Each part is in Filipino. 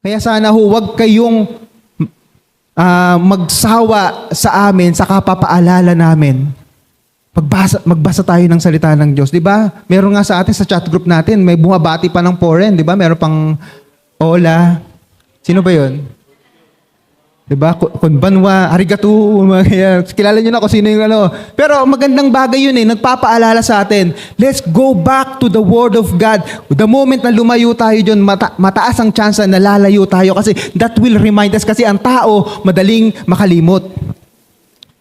Kaya sana huwag kayong ah, magsawa sa amin sa kapapaalala namin. Magbasa, magbasa tayo ng salita ng Diyos. Di ba? Meron nga sa atin sa chat group natin, may bumabati pa ng foreign. Di ba? Meron pang Ola. Sino ba yon? Di ba? Ku- Konbanwa, arigato, mga. Kilala nyo na kung sino yung ano. Pero magandang bagay yun eh. Nagpapaalala sa atin. Let's go back to the Word of God. The moment na lumayo tayo dyan, mata- mataas ang chance na lalayo tayo kasi that will remind us kasi ang tao madaling makalimot.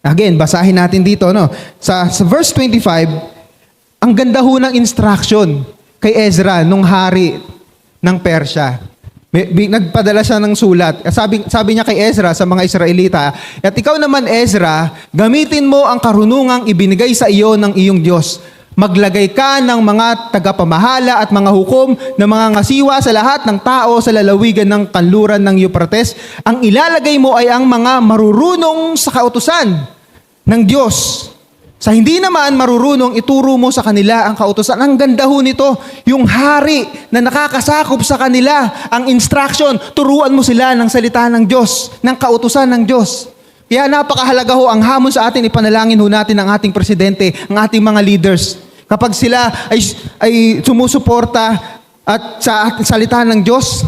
Again, basahin natin dito. No? Sa, sa verse 25, ang ganda ho ng instruction kay Ezra nung hari ng Persya. May, bi- nagpadala siya ng sulat. Sabi, sabi niya kay Ezra sa mga Israelita, At ikaw naman Ezra, gamitin mo ang karunungang ibinigay sa iyo ng iyong Diyos. Maglagay ka ng mga tagapamahala at mga hukom na mga ngasiwa sa lahat ng tao sa lalawigan ng kanluran ng Euphrates. Ang ilalagay mo ay ang mga marurunong sa kautusan ng Diyos. Sa hindi naman marurunong ituro mo sa kanila ang kautosan. Ang ganda ho nito, yung hari na nakakasakop sa kanila ang instruction, turuan mo sila ng salita ng Diyos, ng kautosan ng Diyos. Kaya napakahalaga ho ang hamon sa atin, ipanalangin ho natin ang ating presidente, ang ating mga leaders. Kapag sila ay, ay sumusuporta at sa salita ng Diyos,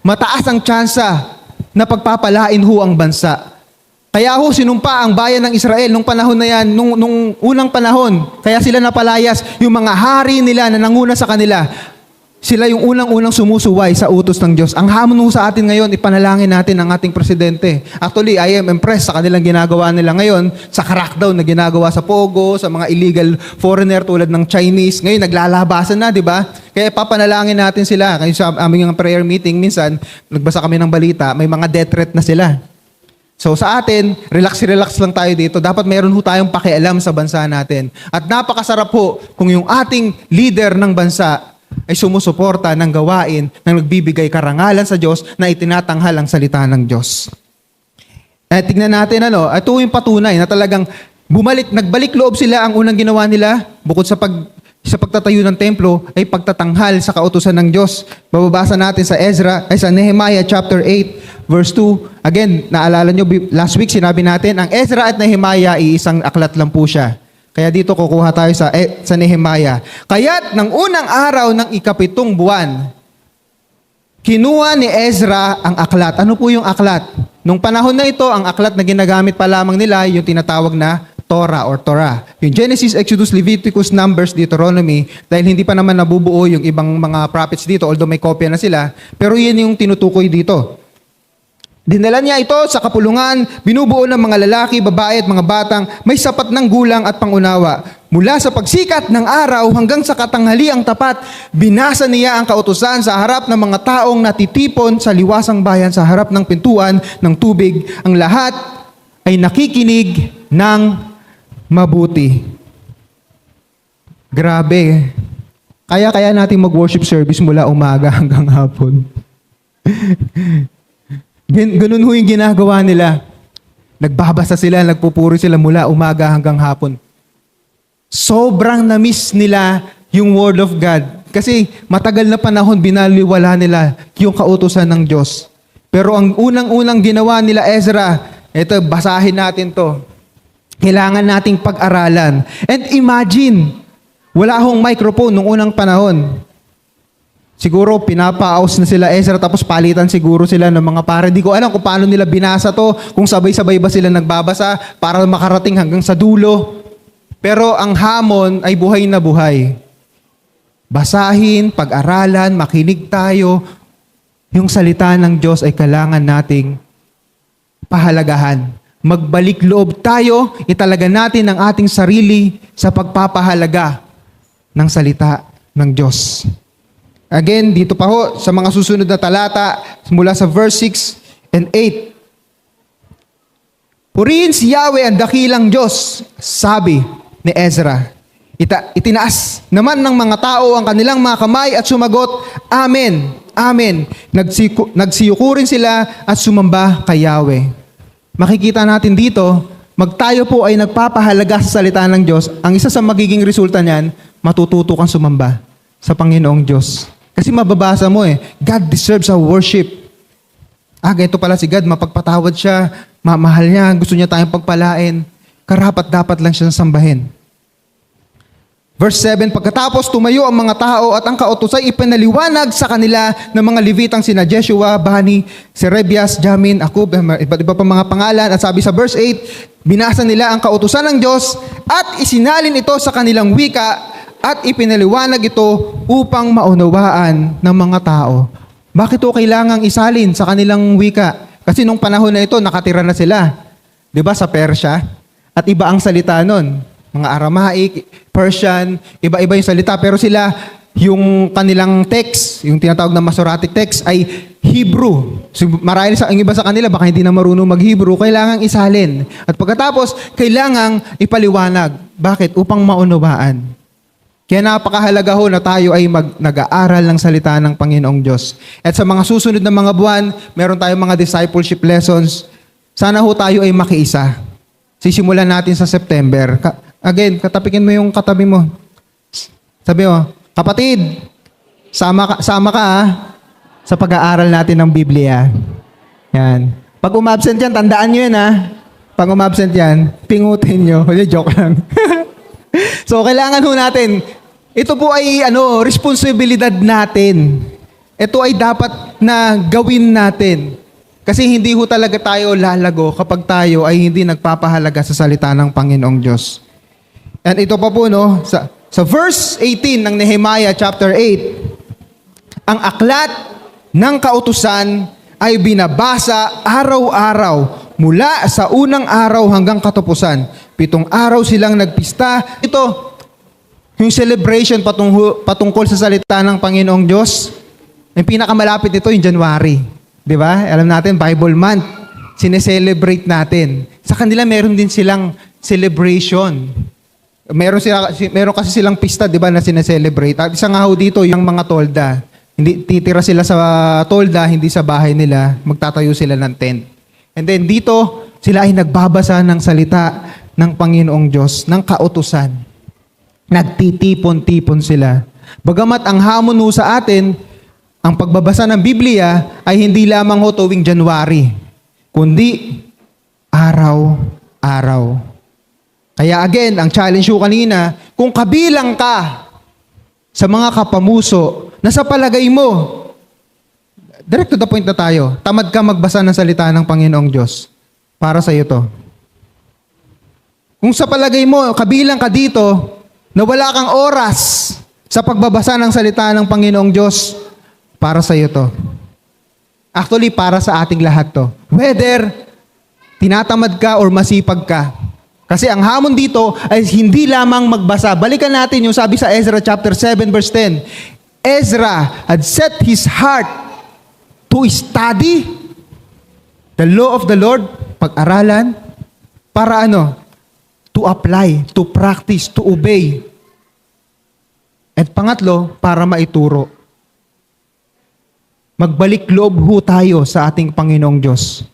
mataas ang tsansa na pagpapalain ho ang bansa. Kaya ho, sinumpa ang bayan ng Israel nung panahon na yan, nung, nung unang panahon. Kaya sila napalayas, yung mga hari nila na nanguna sa kanila, sila yung unang-unang sumusuway sa utos ng Diyos. Ang hamon sa atin ngayon, ipanalangin natin ang ating presidente. Actually, I am impressed sa kanilang ginagawa nila ngayon, sa crackdown na ginagawa sa Pogo, sa mga illegal foreigner tulad ng Chinese. Ngayon, naglalabasan na, di ba? Kaya papanalangin natin sila. Kaya sa aming prayer meeting, minsan, nagbasa kami ng balita, may mga death threat na sila. So sa atin, relax-relax lang tayo dito. Dapat meron ho tayong pakialam sa bansa natin. At napakasarap ho kung yung ating leader ng bansa ay sumusuporta ng gawain na nagbibigay karangalan sa Diyos na itinatanghal ang salita ng Diyos. Eh, tingnan natin ano, ito yung patunay na talagang bumalik, nagbalik loob sila ang unang ginawa nila bukod sa pag sa pagtatayo ng templo ay pagtatanghal sa kautusan ng Diyos. Mababasa natin sa Ezra, ay sa Nehemiah chapter 8 verse 2. Again, naalala nyo, last week sinabi natin, ang Ezra at Nehemiah ay isang aklat lang po siya. Kaya dito kukuha tayo sa, eh, sa Nehemiah. Kaya't ng unang araw ng ikapitong buwan, Kinuha ni Ezra ang aklat. Ano po yung aklat? Nung panahon na ito, ang aklat na ginagamit pa lamang nila, yung tinatawag na Torah or Torah. Yung Genesis, Exodus, Leviticus, Numbers, Deuteronomy, dahil hindi pa naman nabubuo yung ibang mga prophets dito, although may kopya na sila, pero yun yung tinutukoy dito. Dinala niya ito sa kapulungan, binubuo ng mga lalaki, babae at mga batang may sapat ng gulang at pangunawa. Mula sa pagsikat ng araw hanggang sa katanghaliang tapat, binasa niya ang kautusan sa harap ng mga taong natitipon sa liwasang bayan sa harap ng pintuan ng tubig. Ang lahat ay nakikinig ng mabuti. Grabe. Kaya kaya nating mag-worship service mula umaga hanggang hapon. Gan- ganun ho yung ginagawa nila. Nagbabasa sila, nagpupuri sila mula umaga hanggang hapon. Sobrang na-miss nila yung Word of God. Kasi matagal na panahon binaliwala nila yung kautusan ng Diyos. Pero ang unang-unang ginawa nila Ezra, ito, basahin natin to. Kailangan nating pag-aralan. And imagine, wala hong microphone nung unang panahon. Siguro pinapaus na sila Ezra tapos palitan siguro sila ng mga pare. Di ko alam kung paano nila binasa to, kung sabay-sabay ba sila nagbabasa para makarating hanggang sa dulo. Pero ang hamon ay buhay na buhay. Basahin, pag-aralan, makinig tayo. Yung salita ng Diyos ay kailangan nating pahalagahan. Magbalik loob tayo, italaga natin ang ating sarili sa pagpapahalaga ng salita ng Diyos. Again, dito pa ho, sa mga susunod na talata, mula sa verse 6 and 8. Purihin si Yahweh ang dakilang Diyos, sabi ni Ezra. Ita, itinaas naman ng mga tao ang kanilang mga kamay at sumagot, Amen, Amen. Nagsiku, nagsiyukurin sila at sumamba kay Yahweh. Makikita natin dito, magtayo po ay nagpapahalaga sa salita ng Diyos. Ang isa sa magiging resulta niyan, matututo kang sumamba sa Panginoong Diyos. Kasi mababasa mo eh, God deserves our worship. ah, ganito pala si God, mapagpatawad siya, mamahal niya, gusto niya tayong pagpalain. Karapat dapat lang siya sambahin. Verse 7, Pagkatapos tumayo ang mga tao at ang kautos ay ipinaliwanag sa kanila ng mga Levitang sina Jeshua, Bani, Serebias, Jamin, Akub, iba't iba pa mga pangalan. At sabi sa verse 8, binasa nila ang kautusan ng Diyos at isinalin ito sa kanilang wika at ipinaliwanag ito upang maunawaan ng mga tao. Bakit ito kailangang isalin sa kanilang wika? Kasi nung panahon na ito, nakatira na sila. Di ba sa Persya? At iba ang salita nun. Mga Aramaic, Persian, iba-iba yung salita. Pero sila, yung kanilang text, yung tinatawag na Masoretic text, ay Hebrew. So, marahil sa, ang iba sa kanila, baka hindi na marunong mag-Hebrew, kailangang isalin. At pagkatapos, kailangang ipaliwanag. Bakit? Upang maunawaan. Kaya napakahalaga ho na tayo ay mag, nag-aaral ng salita ng Panginoong Diyos. At sa mga susunod na mga buwan, meron tayong mga discipleship lessons. Sana ho tayo ay makiisa. Sisimulan natin sa September. Again, katapikin mo yung katabi mo. Sabi mo, kapatid, sama ka, sama ka ah, sa pag-aaral natin ng Biblia. Yan. Pag umabsent yan, tandaan nyo yan ah. Pag umabsent yan, pingutin nyo. Hindi, joke lang. so, kailangan ho natin, ito po ay ano, responsibilidad natin. Ito ay dapat na gawin natin. Kasi hindi ho talaga tayo lalago kapag tayo ay hindi nagpapahalaga sa salita ng Panginoong Diyos. And ito pa po, no, sa, sa verse 18 ng Nehemiah chapter 8, ang aklat ng kautusan ay binabasa araw-araw mula sa unang araw hanggang katapusan. Pitong araw silang nagpista. Ito, yung celebration patung, patungkol sa salita ng Panginoong Diyos, yung pinakamalapit nito yung January. Di ba? Alam natin, Bible month. Sineselebrate natin. Sa kanila, meron din silang celebration. Meron, sila, si- meron kasi silang pista, di ba, na sineselebrate. At isa nga ho dito, yung mga tolda. Hindi, titira sila sa tolda, hindi sa bahay nila. Magtatayo sila ng tent. And then dito, sila ay nagbabasa ng salita ng Panginoong Diyos, ng kautusan. Nagtitipon-tipon sila. Bagamat ang hamon ho sa atin, ang pagbabasa ng Biblia ay hindi lamang ho tuwing January, kundi araw-araw. Kaya again, ang challenge ko kanina, kung kabilang ka sa mga kapamuso na sa palagay mo, direct to the point na tayo, tamad ka magbasa ng salita ng Panginoong Diyos. Para sa iyo to. Kung sa palagay mo, kabilang ka dito, na wala kang oras sa pagbabasa ng salita ng Panginoong Diyos, para sa iyo to. Actually, para sa ating lahat to. Whether tinatamad ka or masipag ka. Kasi ang hamon dito ay hindi lamang magbasa. Balikan natin yung sabi sa Ezra chapter 7 verse 10. Ezra had set his heart to study the law of the Lord, pag-aralan, para ano? To apply, to practice, to obey. At pangatlo, para maituro. Magbalik loob ho tayo sa ating Panginoong Diyos.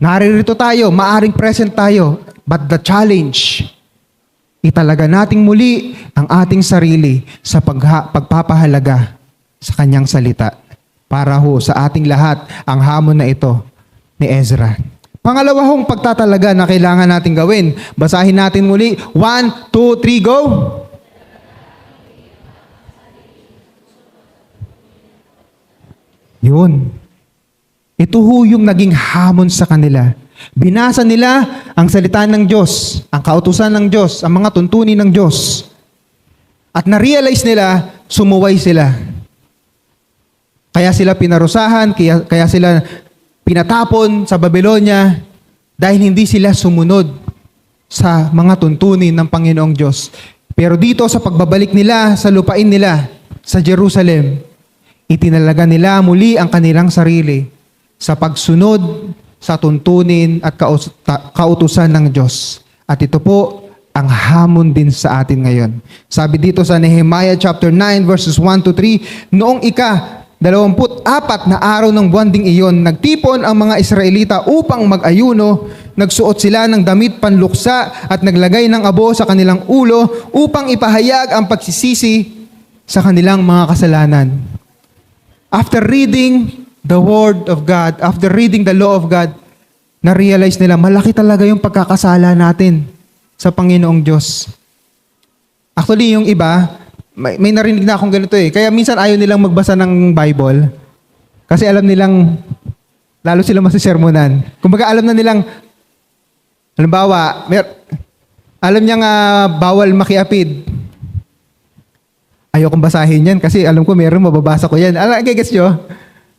Naririto tayo, maaring present tayo, but the challenge, italaga nating muli ang ating sarili sa pagpapahalaga sa kanyang salita para ho sa ating lahat ang hamon na ito ni Ezra. Pangalawa hong pagtatalaga na kailangan natin gawin. Basahin natin muli. One, two, three, go! Yun. Ito ho yung naging hamon sa kanila. Binasa nila ang salita ng Diyos, ang kautusan ng Diyos, ang mga tuntunin ng Diyos. At na-realize nila, sumuway sila. Kaya sila pinarusahan, kaya, kaya sila pinatapon sa Babylonia dahil hindi sila sumunod sa mga tuntunin ng Panginoong Diyos. Pero dito sa pagbabalik nila sa lupain nila sa Jerusalem, itinalaga nila muli ang kanilang sarili sa pagsunod sa tuntunin at kautusan ng Diyos. At ito po ang hamon din sa atin ngayon. Sabi dito sa Nehemiah chapter 9 verses 1 to 3, noong ika, dalawamput apat na araw ng buwan ding iyon, nagtipon ang mga Israelita upang mag-ayuno, nagsuot sila ng damit panluksa at naglagay ng abo sa kanilang ulo upang ipahayag ang pagsisisi sa kanilang mga kasalanan. After reading the Word of God, after reading the law of God, na-realize nila, malaki talaga yung pagkakasala natin sa Panginoong Diyos. Actually, yung iba, may, may narinig na akong ganito eh. Kaya minsan ayaw nilang magbasa ng Bible. Kasi alam nilang, lalo sila masisermonan. Kumbaga alam na nilang, halimbawa, mer, alam niya nga bawal makiapid. Ayokong basahin yan kasi alam ko meron mababasa ko yan. Alam, gets nyo?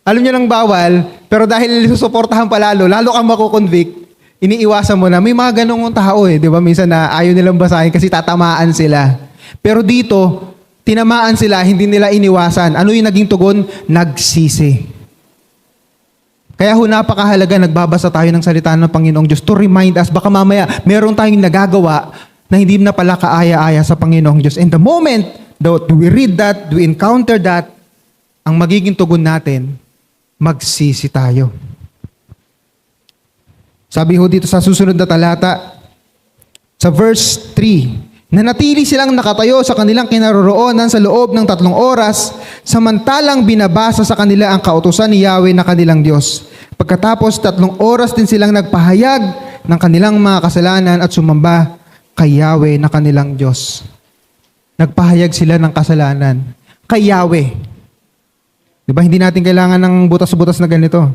Alam nyo lang bawal, pero dahil susuportahan pa lalo, lalo kang makukonvict, iniiwasan mo na. May mga ganong tao eh, di ba? Minsan na ayaw nilang basahin kasi tatamaan sila. Pero dito, tinamaan sila, hindi nila iniwasan. Ano yung naging tugon? Nagsisi. Kaya ho napakahalaga nagbabasa tayo ng salita ng Panginoong Diyos to remind us, baka mamaya meron tayong nagagawa na hindi na pala kaaya-aya sa Panginoong Diyos. And the moment that we read that, we encounter that, ang magiging tugon natin, magsisi tayo. Sabi ho dito sa susunod na talata, sa verse 3, nanatili silang nakatayo sa kanilang kinaroroonan sa loob ng tatlong oras, samantalang binabasa sa kanila ang kautusan ni Yahweh na kanilang Diyos. Pagkatapos tatlong oras din silang nagpahayag ng kanilang mga kasalanan at sumamba kay Yahweh na kanilang Diyos. Nagpahayag sila ng kasalanan kay Yahweh. Di ba, hindi natin kailangan ng butas-butas na ganito.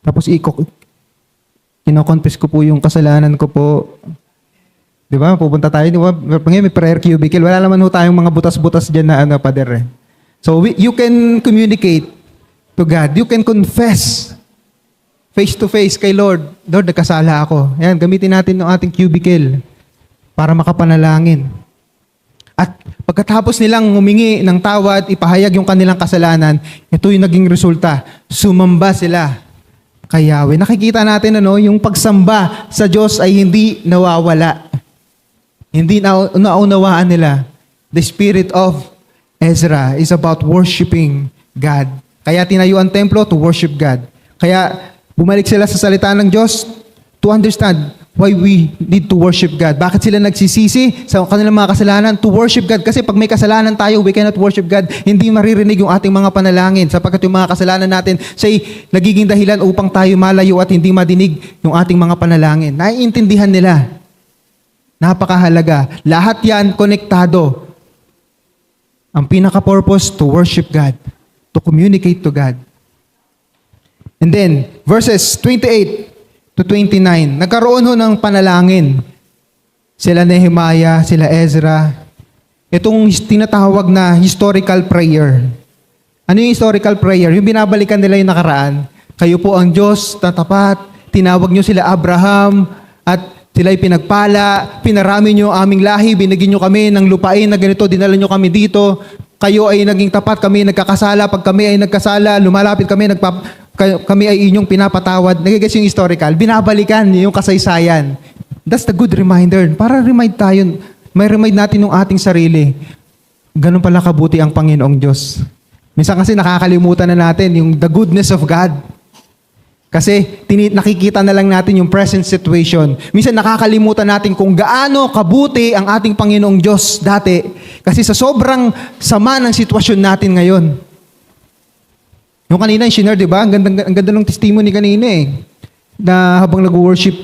Tapos ikok, kinoconfess ko po yung kasalanan ko po. Di ba? Pupunta tayo, di ba? May prayer cubicle. Wala naman ho tayong mga butas-butas dyan na ano, pader eh. So, we, you can communicate to God. You can confess face to face kay Lord. Lord, nagkasala ako. Yan, gamitin natin yung ating cubicle para makapanalangin. At pagkatapos nilang humingi ng tawad, ipahayag yung kanilang kasalanan, ito yung naging resulta. Sumamba sila kay Yahweh. Nakikita natin ano, yung pagsamba sa Diyos ay hindi nawawala. Hindi na naunawaan nila. The spirit of Ezra is about worshiping God. Kaya tinayo ang templo to worship God. Kaya bumalik sila sa salita ng Diyos to understand why we need to worship God. Bakit sila nagsisisi sa kanilang mga kasalanan? To worship God. Kasi pag may kasalanan tayo, we cannot worship God. Hindi maririnig yung ating mga panalangin sapagkat yung mga kasalanan natin siya'y nagiging dahilan upang tayo malayo at hindi madinig yung ating mga panalangin. Naiintindihan nila. Napakahalaga. Lahat yan konektado. Ang pinaka-purpose to worship God. To communicate to God. And then, verses 28 to 29, nagkaroon ho ng panalangin. Sila Nehemiah, sila Ezra. Itong tinatawag na historical prayer. Ano yung historical prayer? Yung binabalikan nila yung nakaraan. Kayo po ang Diyos na tapat. Tinawag nyo sila Abraham at sila'y pinagpala. Pinarami nyo ang aming lahi. Binigyan nyo kami ng lupain na ganito. Dinala nyo kami dito. Kayo ay naging tapat. Kami nagkakasala. Pag kami ay nagkasala, lumalapit kami, nagpap kami ay inyong pinapatawad. Nagigas yung historical. Binabalikan yung kasaysayan. That's the good reminder. Para remind tayo, may remind natin yung ating sarili. Ganun pala kabuti ang Panginoong Diyos. Minsan kasi nakakalimutan na natin yung the goodness of God. Kasi tini- nakikita na lang natin yung present situation. Minsan nakakalimutan natin kung gaano kabuti ang ating Panginoong Diyos dati. Kasi sa sobrang sama ng sitwasyon natin ngayon. Yung kanina yung shinare, di ba? Ang ganda, ang ganda ng testimony kanina eh. Na habang nag-worship,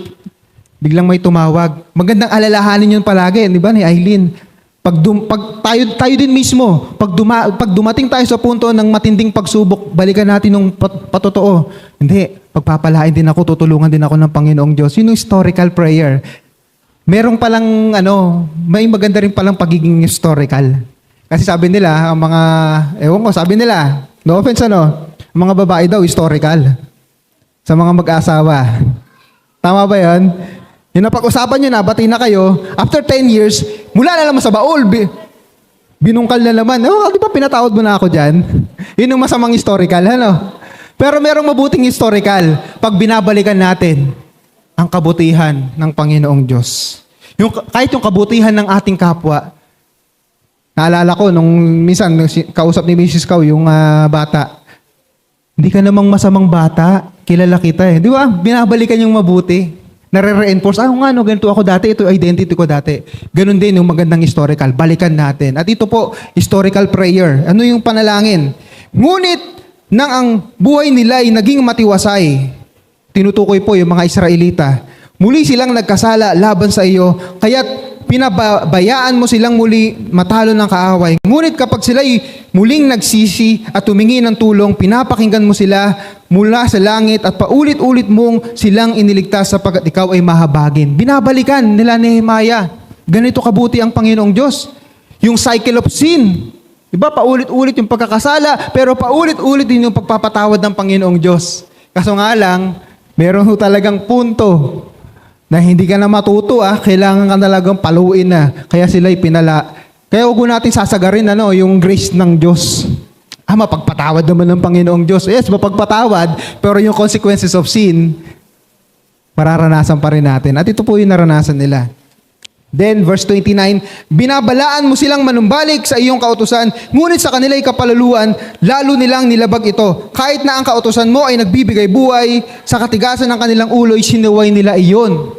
biglang may tumawag. Magandang alalahanin yun palagi, di ba, ni Eileen? Pag, dum, pag tayo, tayo din mismo, pag, duma, pag dumating tayo sa punto ng matinding pagsubok, balikan natin ng pat, patotoo. Hindi, pagpapalain din ako, tutulungan din ako ng Panginoong Diyos. Yun yung historical prayer. Merong palang, ano, may maganda rin palang pagiging historical. Kasi sabi nila, ang mga, ewan ko, sabi nila, no offense ano, mga babae daw, historical. Sa mga mag-asawa. Tama ba yan? Yung napag-usapan nyo na, bati na kayo, after 10 years, mula na naman sa baul, bi- binungkal na naman. Oh, di ba pinatawad mo na ako dyan? Yun yung masamang historical, ano? Pero merong mabuting historical pag binabalikan natin ang kabutihan ng Panginoong Diyos. Yung, kahit yung kabutihan ng ating kapwa, naalala ko nung minsan kausap ni Mrs. Kau yung ah, bata, hindi ka namang masamang bata, kilala kita eh. Di ba? Binabalikan yung mabuti. Nare-reinforce, ah, nga no, ganito ako dati, ito identity ko dati. Ganon din yung magandang historical. Balikan natin. At ito po, historical prayer. Ano yung panalangin? Ngunit, nang ang buhay nila ay naging matiwasay. Tinutukoy po yung mga Israelita. Muli silang nagkasala laban sa iyo, kaya't pinabayaan mo silang muli matalo ng kaaway. Ngunit kapag sila'y muling nagsisi at tumingi ng tulong, pinapakinggan mo sila mula sa langit at paulit-ulit mong silang iniligtas sapagkat ikaw ay mahabagin. Binabalikan nila ni Nehemiah. Ganito kabuti ang Panginoong Diyos. Yung cycle of sin. Diba, paulit-ulit yung pagkakasala, pero paulit-ulit din yung pagpapatawad ng Panginoong Diyos. Kaso nga lang, meron ho talagang punto na hindi ka na matuto ah, kailangan ka talagang paluin na. Kaya sila'y pinala. Kaya huwag natin sasagarin ano, yung grace ng Diyos. Ah, mapagpatawad naman ng Panginoong Diyos. Yes, mapagpatawad, pero yung consequences of sin, mararanasan pa rin natin. At ito po yung naranasan nila. Then, verse 29, Binabalaan mo silang manumbalik sa iyong kautusan, ngunit sa kanila'y kapalaluan, lalo nilang nilabag ito. Kahit na ang kautusan mo ay nagbibigay buhay, sa katigasan ng kanilang ulo'y sinuway nila iyon.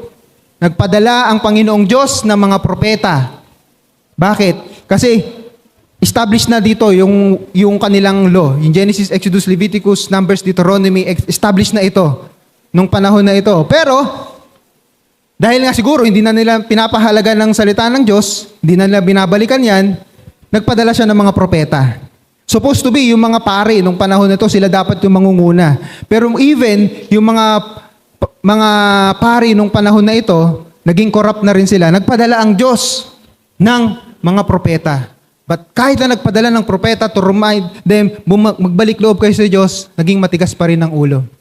Nagpadala ang Panginoong Diyos ng mga propeta. Bakit? Kasi established na dito yung, yung kanilang law. Yung Genesis, Exodus, Leviticus, Numbers, Deuteronomy, established na ito nung panahon na ito. Pero, dahil nga siguro hindi na nila pinapahalaga ng salita ng Diyos, hindi na nila binabalikan yan, nagpadala siya ng mga propeta. Supposed to be, yung mga pari nung panahon na ito, sila dapat yung mangunguna. Pero even, yung mga mga pari nung panahon na ito, naging corrupt na rin sila. Nagpadala ang Diyos ng mga propeta. But kahit na nagpadala ng propeta to remind them, magbalik loob kayo sa Diyos, naging matigas pa rin ang ulo.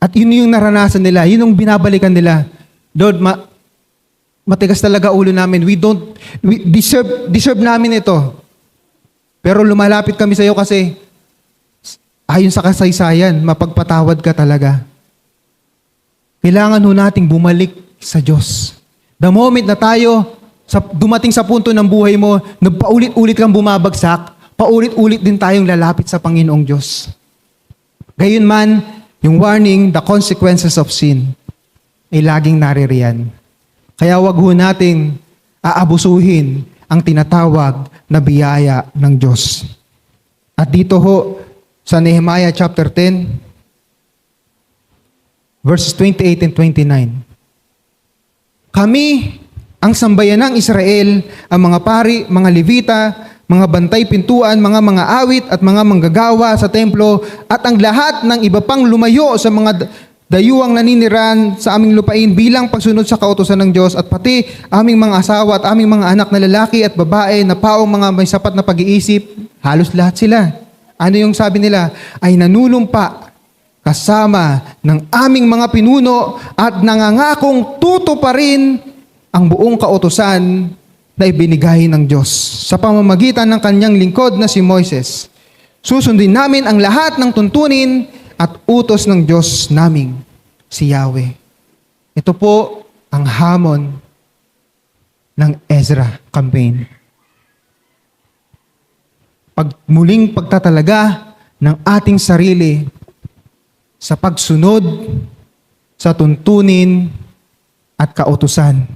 At yun yung naranasan nila, yun yung binabalikan nila. Lord, ma- matigas talaga ulo namin. We don't, we deserve, deserve namin ito. Pero lumalapit kami sa iyo kasi ayon sa kasaysayan, mapagpatawad ka talaga. Kailangan ho nating bumalik sa Diyos. The moment na tayo sa, dumating sa punto ng buhay mo, nagpaulit-ulit kang bumabagsak, paulit-ulit din tayong lalapit sa Panginoong Diyos. Gayon man, yung warning, the consequences of sin, ay laging naririyan. Kaya wag ho nating aabusuhin ang tinatawag na biyaya ng Diyos. At dito ho, sa Nehemiah chapter 10, verses 28 and 29. Kami, ang sambayan ng Israel, ang mga pari, mga levita, mga bantay pintuan, mga mga awit at mga manggagawa sa templo at ang lahat ng iba pang lumayo sa mga dayuang naniniran sa aming lupain bilang pagsunod sa kautosan ng Diyos at pati aming mga asawa at aming mga anak na lalaki at babae na paong mga may sapat na pag-iisip, halos lahat sila. Ano yung sabi nila? Ay nanunumpa kasama ng aming mga pinuno at nangangakong tuto pa rin ang buong kautosan na ibinigay ng Diyos sa pamamagitan ng kanyang lingkod na si Moises. Susundin namin ang lahat ng tuntunin at utos ng Diyos naming si Yahweh. Ito po ang hamon ng Ezra campaign. Pag muling pagtatalaga ng ating sarili sa pagsunod sa tuntunin at kautusan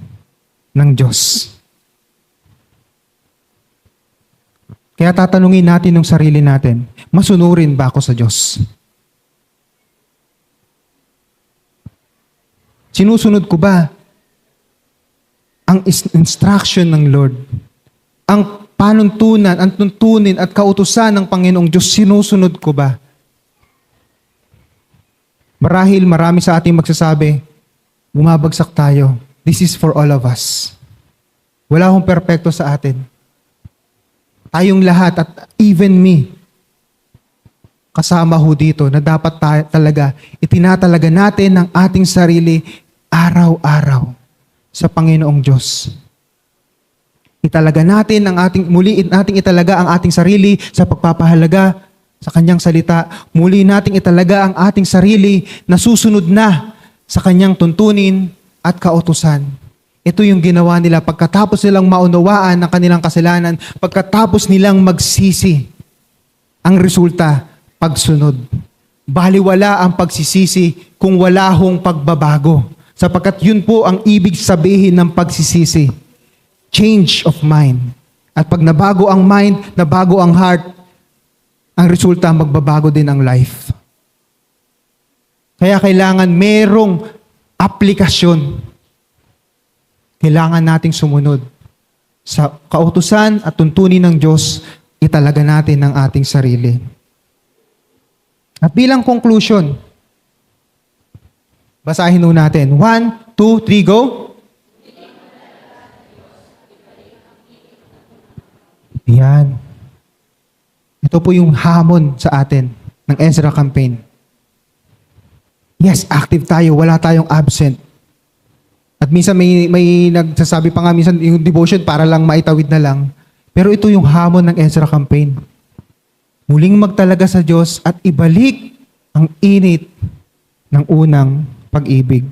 ng Diyos. Kaya tatanungin natin ng sarili natin, masunurin ba ako sa Diyos? Sinusunod ko ba ang instruction ng Lord? Ang panuntunan, ang tuntunin at kautusan ng Panginoong Diyos, sinusunod ko ba? Marahil marami sa ating magsasabi, bumabagsak tayo. This is for all of us. Wala akong perpekto sa atin. Tayong lahat at even me, kasama ho dito na dapat ta- talaga itinatalaga natin ang ating sarili araw-araw sa Panginoong Diyos. Italaga natin ang ating muli nating italaga ang ating sarili sa pagpapahalaga sa kanyang salita. Muli nating italaga ang ating sarili na susunod na sa kanyang tuntunin at kautusan. Ito yung ginawa nila pagkatapos nilang maunawaan ang kanilang kasalanan, pagkatapos nilang magsisi. Ang resulta, pagsunod. Baliwala ang pagsisisi kung wala hong pagbabago. Sapagkat yun po ang ibig sabihin ng pagsisisi. Change of mind. At pag nabago ang mind, nabago ang heart, ang resulta magbabago din ang life. Kaya kailangan merong aplikasyon. Kailangan nating sumunod sa kautusan at tuntunin ng Diyos, italaga natin ang ating sarili. At bilang conclusion, basahin nun natin. One, two, three, go. Yan. Ito po yung hamon sa atin ng Ezra campaign. Yes, active tayo. Wala tayong absent. At minsan may, may nagsasabi pa nga minsan yung devotion para lang maitawid na lang. Pero ito yung hamon ng Ezra campaign. Muling magtalaga sa Diyos at ibalik ang init ng unang pag-ibig.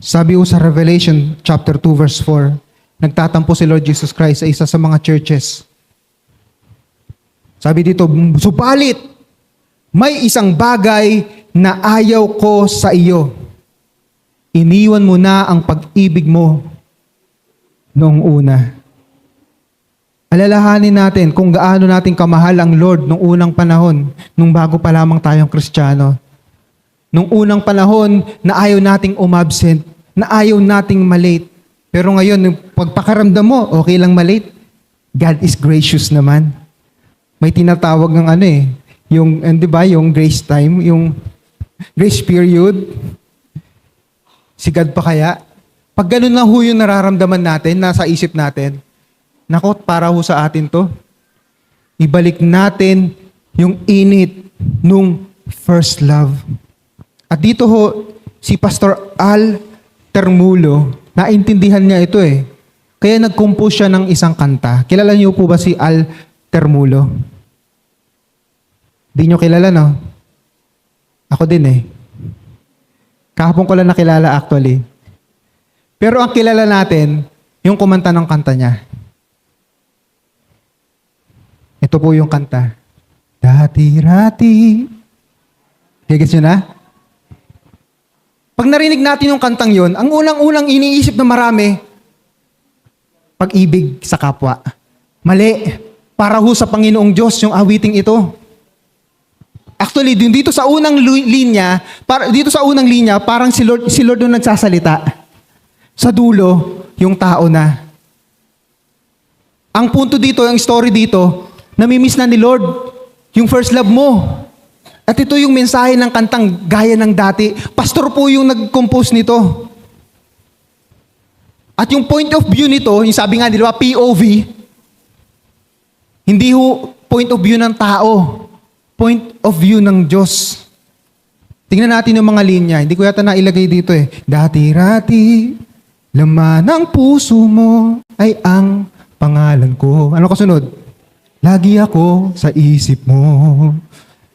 Sabi ko sa Revelation chapter 2 verse 4, nagtatampo si Lord Jesus Christ sa isa sa mga churches. Sabi dito, subalit, may isang bagay na ayaw ko sa iyo. Iniwan mo na ang pag-ibig mo noong una. Alalahanin natin kung gaano natin kamahal ang Lord nung unang panahon, nung bago pa lamang tayong Kristiyano. Nung unang panahon na ayaw nating umabsent, na ayaw nating malate. Pero ngayon, yung pagpakaramdam mo, okay lang malate. God is gracious naman. May tinatawag ng ano eh, yung, eh, di ba, yung grace time, yung grace period. Si God pa kaya? Pag ganun na ho yung nararamdaman natin, nasa isip natin, nako, para ho sa atin to. Ibalik natin yung init nung first love. At dito ho, si Pastor Al Termulo, naintindihan niya ito eh. Kaya nag-compose siya ng isang kanta. Kilala niyo po ba si Al Termulo? Di niyo kilala, no? Ako din eh. Kahapon ko lang nakilala actually. Pero ang kilala natin, yung kumanta ng kanta niya. Ito po yung kanta. Dati-rati. Higits nyo na? Pag narinig natin yung kantang yon, ang unang-unang iniisip ng marami, pag-ibig sa kapwa. Mali. Para ho sa Panginoong Diyos yung awiting ito. Actually, dito sa unang linya, para, dito sa unang linya, parang si Lord, si Lord yung nagsasalita. Sa dulo, yung tao na. Ang punto dito, yung story dito, namimiss na ni Lord yung first love mo. At ito yung mensahe ng kantang gaya ng dati. Pastor po yung nag-compose nito. At yung point of view nito, yung sabi nga nila, POV, hindi ho point of view ng tao. Point of view ng Diyos. Tingnan natin yung mga linya. Hindi ko yata nailagay dito eh. Dati-rati, laman ng puso mo ay ang pangalan ko. Ano kasunod? Lagi ako sa isip mo.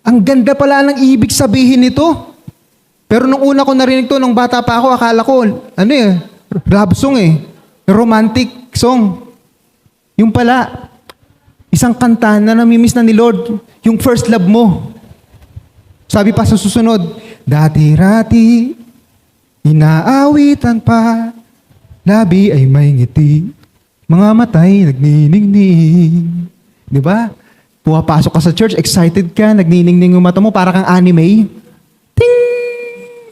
Ang ganda pala ng ibig sabihin nito. Pero nung una ko narinig to, nung bata pa ako, akala ko, ano eh, love song eh. Romantic song. Yung pala, isang kanta na namimiss na ni Lord, yung first love mo. Sabi pa sa susunod, Dati-rati, inaawitan pa, labi ay may ngiti, mga matay nagniningning. Di ba? Pumapasok ka sa church, excited ka, nagniningning yung mata mo, para kang anime. Ting!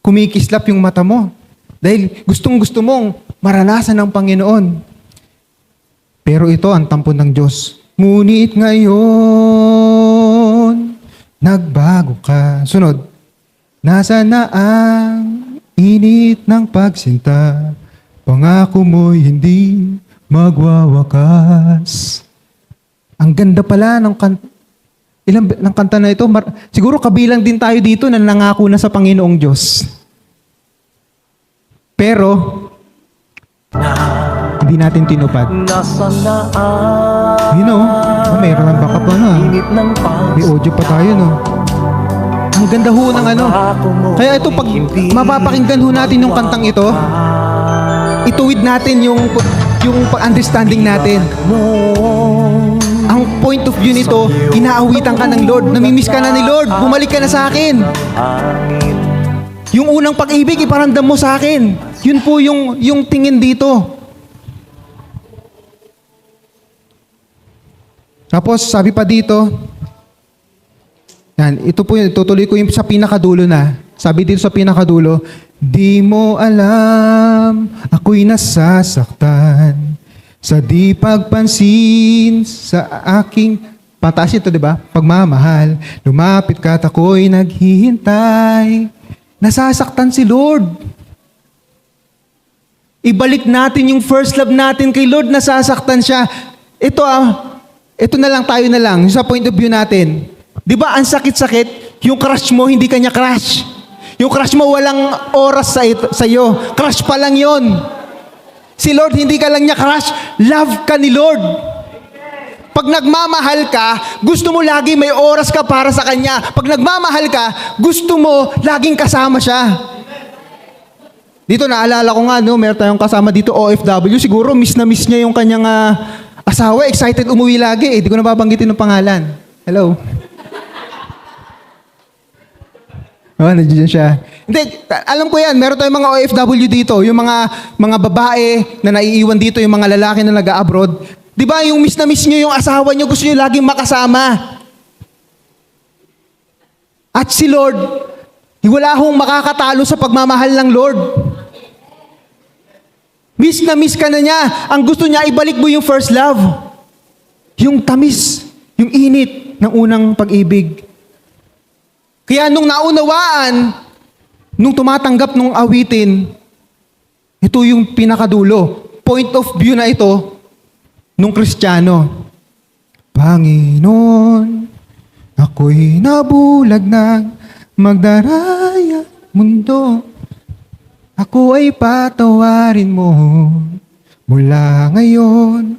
Kumikislap yung mata mo. Dahil gustong gusto mong maranasan ng Panginoon. Pero ito ang tampo ng Diyos. Ngunit ngayon, nagbago ka. Sunod. Nasa na ang init ng pagsinta? Pangako mo'y hindi magwawakas. Ang ganda pala ng kanta. Ilang ng kanta na ito, mar- siguro kabilang din tayo dito na nangako na sa Panginoong Diyos. Pero, hindi natin tinupad. Ang You know, oh, mayroon ng backup ano ah. May audio pa tayo no. Ang ganda ho ng ano. Kaya ito pag mapapakinggan ho natin yung kantang ito, ituwid natin yung yung understanding natin. Ang point of view nito, inaawitan ka ng Lord, namimiss ka na ni Lord, bumalik ka na sa akin. Yung unang pag-ibig, iparamdam mo sa akin. Yun po yung, yung tingin dito. Tapos, sabi pa dito, Yan, ito po yun, tutuloy ko yung sa pinakadulo na. Sabi dito sa pinakadulo, Di mo alam, ako'y nasasaktan sa di pagpansin sa aking Pataas ito, di ba? Pagmamahal. Lumapit ka at ako'y naghihintay. Nasasaktan si Lord. Ibalik natin yung first love natin kay Lord, nasasaktan siya. Ito ah, ito na lang tayo na lang, sa point of view natin. Di ba, ang sakit-sakit, yung crush mo, hindi kanya crush. Yung crush mo, walang oras sa, it- sa iyo. Crush pa lang yon. Si Lord, hindi ka lang niya crush, love ka ni Lord. Pag nagmamahal ka, gusto mo lagi may oras ka para sa Kanya. Pag nagmamahal ka, gusto mo laging kasama siya. Dito naalala ko nga, no, meron tayong kasama dito, OFW. Siguro miss na miss niya yung kanyang ah, asawa. Excited umuwi lagi. Eh, di ko na babanggitin ng pangalan. Hello. Oh, nandiyan siya. Hindi, alam ko yan, meron tayong mga OFW dito, yung mga mga babae na naiiwan dito, yung mga lalaki na nag-abroad. Di ba, yung miss na miss nyo yung asawa nyo, gusto nyo laging makasama. At si Lord, wala hong makakatalo sa pagmamahal ng Lord. Miss na miss ka na niya. Ang gusto niya, ibalik mo yung first love. Yung tamis, yung init ng unang pag-ibig. Kaya nung naunawaan, nung tumatanggap nung awitin, ito yung pinakadulo. Point of view na ito nung Kristiyano. Panginoon, ako'y nabulag ng magdaraya mundo. Ako ay patawarin mo mula ngayon.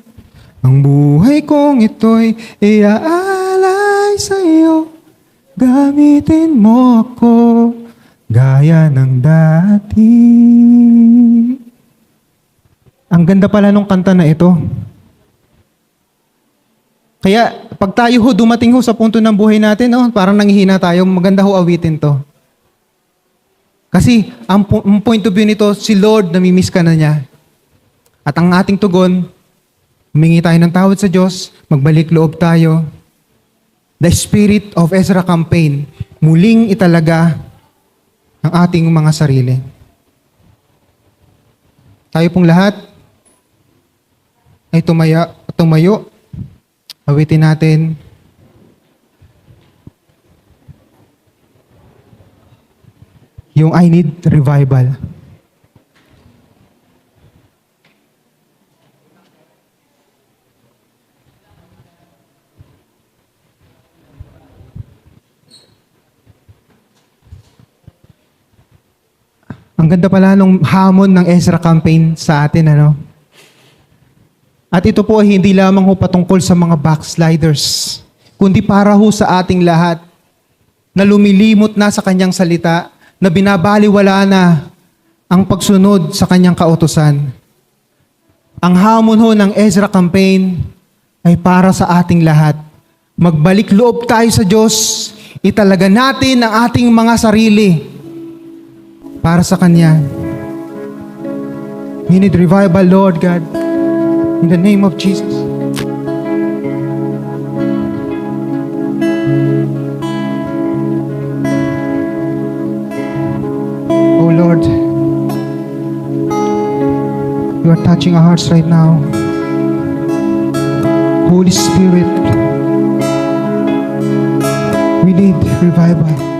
Ang buhay kong ito'y iaalay sa iyo. Gamitin mo ako gaya ng dati. Ang ganda pala nung kanta na ito. Kaya pag tayo ho dumating ho sa punto ng buhay natin, oh, parang nanghihina tayo, maganda ho awitin to. Kasi ang, po- ang point of view nito, si Lord namimiss ka na niya. At ang ating tugon, humingi tayo ng tawad sa Diyos, magbalik loob tayo. The Spirit of Ezra campaign, muling italaga ang ating mga sarili. Tayo pong lahat ay tumaya, tumayo. Awitin natin. Yung I need revival. Ang ganda pala nung hamon ng Ezra campaign sa atin, ano? At ito po ay hindi lamang ho patungkol sa mga backsliders, kundi para ho sa ating lahat na lumilimot na sa kanyang salita, na binabaliwala na ang pagsunod sa kanyang kautosan. Ang hamon ho ng Ezra campaign ay para sa ating lahat. Magbalik loob tayo sa Diyos, italaga natin ang ating mga sarili para sa Kanya. We need revival, Lord God. In the name of Jesus. Lord, you are touching our hearts right now. Holy Spirit, we need revival.